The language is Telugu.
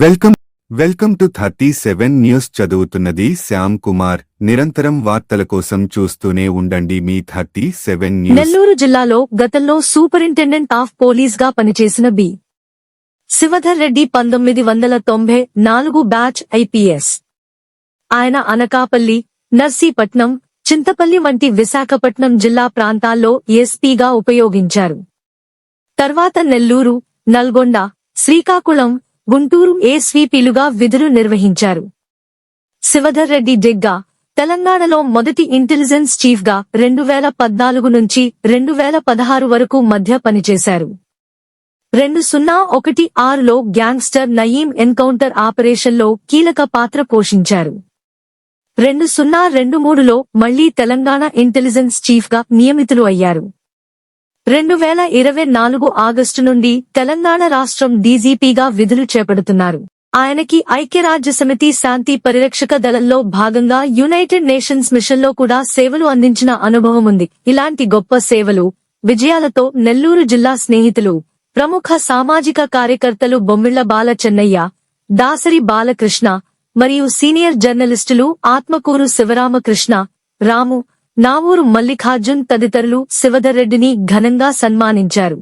Welcome welcome to thirty seven news చదువుతున్నది శ్యామ్ కుమార్. నిరంతరం వార్తల కోసం చూస్తూనే ఉండండి మీ థర్టీ సెవెన్ న్యూస్. నెల్లూరు జిల్లాలో గతంలో సూపరింటెండెంట్ ఆఫ్ పోలీస్గా పనిచేసిన బి. శివధర్ రెడ్డి పంతొమ్మిది వందల తొంభై నాలుగు బ్యాచ్ ఐపీఎస్. ఆయన అనకాపల్లి నర్సీపట్నం చింతపల్లి వంటి విశాఖపట్నం జిల్లా ప్రాంతాల్లో ఎస్పీగా ఉపయోగించారు. తర్వాత నెల్లూరు నల్గొండ శ్రీకాకుళం గుంటూరు ఏస్వీపీలుగా విధులు నిర్వహించారు. శివధర్ రెడ్డి జెగ్గా తెలంగాణలో మొదటి ఇంటెలిజెన్స్ చీఫ్గా రెండు వేల పద్నాలుగు నుంచి రెండు వేల పదహారు వరకు మధ్య పనిచేశారు. రెండు సున్నా ఒకటి ఆరులో గ్యాంగ్స్టర్ నయీం ఎన్కౌంటర్ ఆపరేషన్లో కీలక పాత్ర పోషించారు. రెండు సున్నా రెండు మూడులో మళ్ళీ తెలంగాణ ఇంటెలిజెన్స్ చీఫ్గా నియమితులు అయ్యారు. రెండు వేల ఇరవై నాలుగు ఆగస్టు నుండి తెలంగాణ రాష్ట్రం డీజీపీగా విధులు చేపడుతున్నారు. ఆయనకి ఐక్యరాజ్య సమితి శాంతి పరిరక్షక దళంలో భాగంగా యునైటెడ్ నేషన్స్ మిషన్లో కూడా సేవలు అందించిన అనుభవం ఉంది. ఇలాంటి గొప్ప సేవలు విజయాలతో నెల్లూరు జిల్లా స్నేహితులు ప్రముఖ సామాజిక కార్యకర్తలు బొమ్మిళ్ళ బాల చెన్నయ్య దాసరి బాలకృష్ణ మరియు సీనియర్ జర్నలిస్టులు ఆత్మకూరు శివరామకృష్ణ రాము నావూరు మల్లికార్జున్ తదితరులు శివధర్రెడ్డిని ఘనంగా సన్మానించారు.